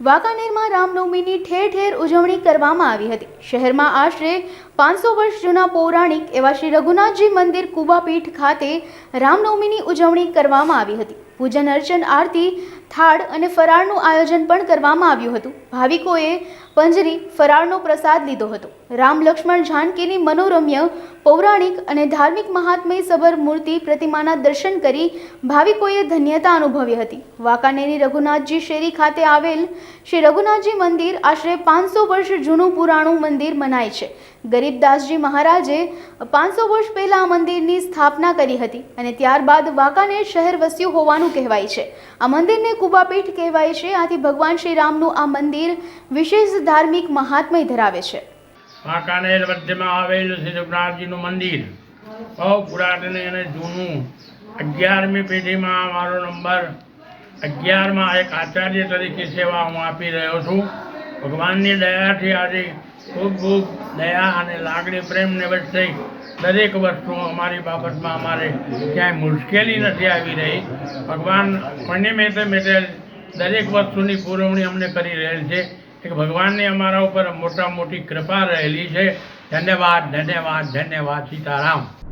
વાંકાનેરમાં રામનવમીની ઠેર ઠેર ઉજવણી કરવામાં આવી હતી. શહેરમાં આશરે પાંચસો વર્ષ જૂના પૌરાણિક એવા શ્રી રઘુનાથજી મંદિર કુબાપીઠ ખાતે રામનવમીની ઉજવણી કરવામાં આવી હતી. પૂજન અર્ચન આરતી, થાળ અને ફરાળનું આયોજન પણ કરવામાં આવ્યું હતું. ભાવિકોએ પંજરી ફરાળનો પ્રસાદ લીધો હતો. રામ લક્ષ્મણ જાનકીની મનોરમ્ય, પૌરાણિક અને ધાર્મિક મહાત્મય સભર મૂર્તિ પ્રતિમાના દર્શન કરી ભાવિકોએ ધન્યતા અનુભવી હતી. વાંકાનેરી રઘુનાથજી શેરી ખાતે આવેલ શ્રી રઘુનાથજી મંદિર આશરે પાંચસો વર્ષ જૂનું પુરાણું મંદિર મનાય છે. ગરીબદાસજી મહારાજે પાંચસો વર્ષ પહેલાં આ મંદિરની સ્થાપના કરી હતી અને ત્યારબાદ વાંકાનેર શહેર વસ્યું હોવાનું કહેવાય છે. આ મંદિરને કુબાપીઠ કહેવાય છે. આથી ભગવાન શ્રી રામનું આ મંદિર વિશેષ ધાર્મિક મહાત્મય ધરાવે છે. વાંકાનેર મધ્યમાં આવેલું શ્રી રઘુનાથજીનું મંદિર. બહુ પુરાતન અને જૂનું. અગિયારમી પેઢીમાં મારો નંબર અગિયારમાં એક આચાર્ય તરીકે સેવા હું આપી રહ્યો છું. ભગવાનની દયાથી આજે ખૂબ ખૂબ દયા અને લાગણી પ્રેમને વચ્ચે દરેક વસ્તુ અમારી બાબતમાં અમારે ક્યાંય મુશ્કેલી નથી આવી રહી. ભગવાન મને મેતે મેતે દરેક વસ્તુની પુરવણી અમને કરી રહેલ છે. કે ભગવાનની અમારા ઉપર મોટા મોટી કૃપા રહેલી છે. ધન્યવાદ ધન્યવાદ ધન્યવાદ સીતારામ.